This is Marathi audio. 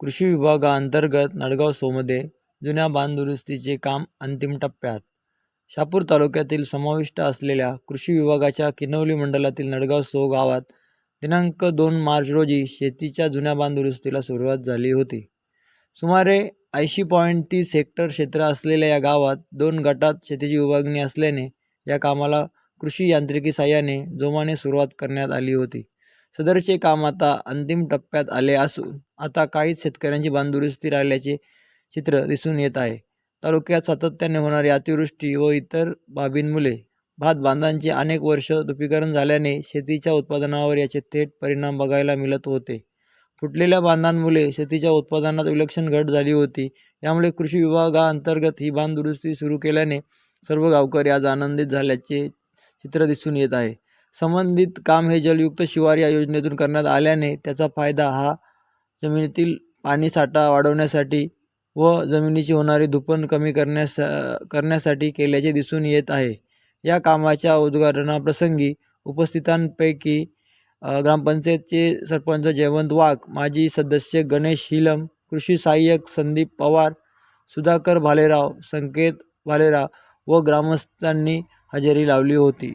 कृषी विभागांतर्गत नाडगाव सोमध्ये जुन्या बांधदुरुस्तीचे काम अंतिम टप्प्यात. शहापूर तालुक्यातील समाविष्ट असलेल्या कृषी विभागाच्या किनवली मंडलातील नडगाव सो गावात दिनांक दोन मार्च रोजी शेतीच्या जुन्या बांधदुरुस्तीला सुरुवात झाली होती. सुमारे ऐंशी पॉईंट तीस हेक्टर क्षेत्र असलेल्या या गावात दोन गटात शेतीची विभागणी असल्याने या कामाला कृषी यांत्रिकी साह्याने जोमाने सुरुवात करण्यात आली होती. सदरचे काम आता अंतिम टप्प्यात आले असून आता काहीच शेतकऱ्यांची बांधदुरुस्ती राहिल्याचे चित्र दिसून येत आहे. तालुक्यात सातत्याने होणारी अतिवृष्टी व इतर बाबींमुळे भात बांधांचे अनेक वर्ष दुपीकरण झाल्याने शेतीच्या उत्पादनावर याचे थेट परिणाम बघायला मिळत होते. फुटलेल्या बांधांमुळे शेतीच्या उत्पादनात विलक्षण घट झाली होती. यामुळे कृषी विभागाअंतर्गत ही बांधदुरुस्ती सुरू केल्याने सर्व गावकरी आज आनंदित झाल्याचे चित्र दिसून येत आहे. संबंधित काम हे जलयुक्त शिवार या योजनेतून करण्यात आल्याने त्याचा फायदा हा जमिनीतील पाणीसाठा वाढवण्यासाठी व जमिनीची होणारी धुपण कमी करण्यास करण्यासाठी केल्याचे दिसून येत आहे. या कामाच्या उद्घाटनाप्रसंगी उपस्थितांपैकी ग्रामपंचायतचे सरपंच जयवंत वाघ माजी सदस्य गणेश हिलम कृषी सहाय्यक संदीप पवार सुधाकर भालेराव संकेत भालेराव व ग्रामस्थांनी हजेरी लावली होती.